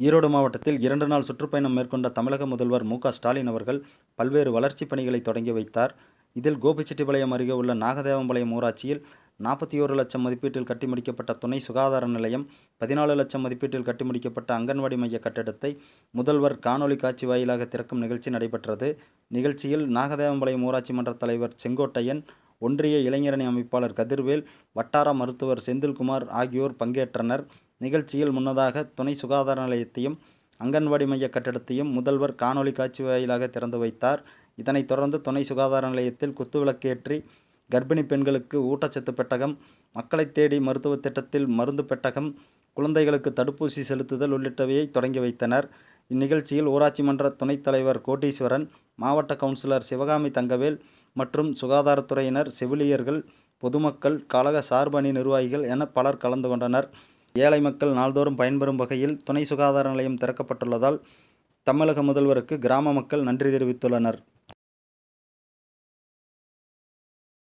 ஈரோடு மாவட்டத்தில் இரண்டு நாள் சுற்றுப்பயணம் மேற்கொண்ட தமிழக முதல்வர் மு க ஸ்டாலின் அவர்கள் பல்வேறு வளர்ச்சிப் பணிகளை தொடங்கி வைத்தார். இதில் கோபிச்செட்டிப்பாளையம் அருகே உள்ள நாகதேவம்பாளையம் ஊராட்சியில் நாற்பத்தி ஓரு லட்சம் மதிப்பீட்டில் கட்டி முடிக்கப்பட்ட துணை சுகாதார நிலையம் பதினாலு லட்சம் மதிப்பீட்டில் கட்டி முடிக்கப்பட்ட அங்கன்வாடி மைய கட்டடத்தை முதல்வர் காணொலி காட்சி வாயிலாக திறக்கும் நிகழ்ச்சி நடைபெற்றது. நிகழ்ச்சியில் நாகதேவம்பாளையம் ஊராட்சி மன்ற தலைவர் செங்கோட்டையன் ஒன்றிய இளைஞரணி அமைப்பாளர் கதிர்வேல் வட்டார மருத்துவர் செந்தில்குமார் ஆகியோர் பங்கேற்றனர். நிகழ்ச்சியில் முன்னதாக துணை சுகாதார நிலையத்தையும் அங்கன்வாடி மைய கட்டடத்தையும் முதல்வர் காணொலி காட்சி வாயிலாக திறந்து வைத்தார். இதனைத் தொடர்ந்து துணை சுகாதார நிலையத்தில் குத்துவிளக்கேற்றி கர்ப்பிணி பெண்களுக்கு ஊட்டச்சத்து பெட்டகம் மக்களை தேடி மருத்துவ திட்டத்தில் மருந்து பெட்டகம் குழந்தைகளுக்கு தடுப்பூசி செலுத்துதல் உள்ளிட்டவையை தொடங்கி வைத்தனர். இந்நிகழ்ச்சியில் ஊராட்சி மன்ற துணைத் தலைவர் கோட்டீஸ்வரன் மாவட்ட கவுன்சிலர் சிவகாமி தங்கவேல் மற்றும் சுகாதாரத்துறையினர் செவிலியர்கள் பொதுமக்கள் கழக சார்பு அணி நிர்வாகிகள் என பலர் கலந்து கொண்டனர். ஏழை மக்கள் நாள்தோறும் பயன்பெறும் வகையில் துணை சுகாதார நிலையம் திறக்கப்பட்டுள்ளதால் தமிழக முதல்வருக்கு கிராம மக்கள் நன்றி தெரிவித்துள்ளனர்.